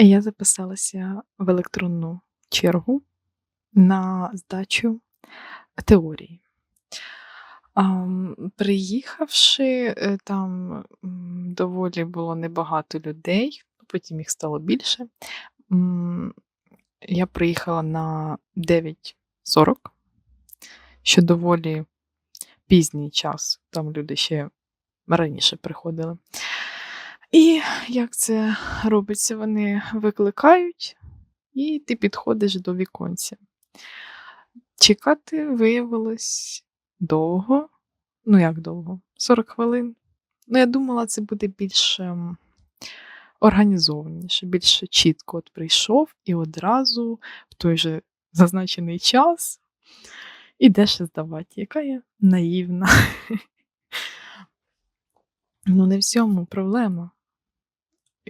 Я записалася в електронну чергу на здачу теорії. Приїхавши, е, там, доволі було небагато людей, потім їх стало більше. Я приїхала на 9:40, що доволі пізній час, там люди ще раніше приходили. І як це робиться? Вони викликають, і ти підходиш до віконця. Чекати виявилось довго. Ну, як довго? 40 хвилин. Ну, я думала, це буде більш ем, організованіше, більш чітко от прийшов і одразу в той же зазначений час ідеш здавати. Яка я наївна. Ну, не в цьому проблема.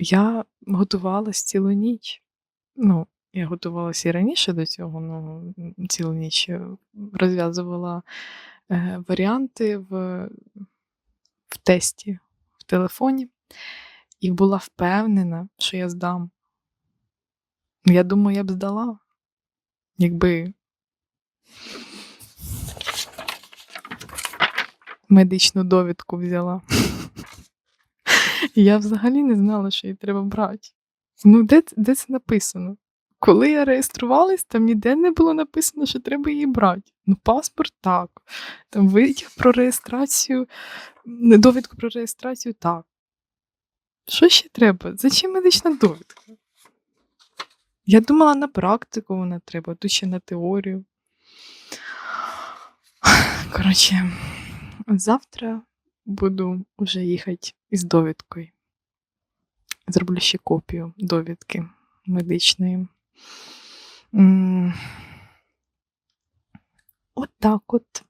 Я готувалась цілу ніч. Ну, я готувалася і раніше до цього, ну, цілу ніч е, розв'язувала е, варіанти в, в тесті в телефоні і була впевнена, що я здам. Ну, Я думаю, я б здала, якби медичну довідку взяла. Я взагалі не знала, що її треба брати. Ну, де, де це написано? Коли я реєструвалась, там ніде не було написано, що треба її брати. Ну, паспорт так. Там витяг про реєстрацію, довідку про реєстрацію так. Що ще треба? Зачем медична довідка? Я думала, на практику вона треба, тут ще на теорію. Коротше, завтра буду вже їхати із довідкою. Зроблю ще копію довідки медичної. От так от.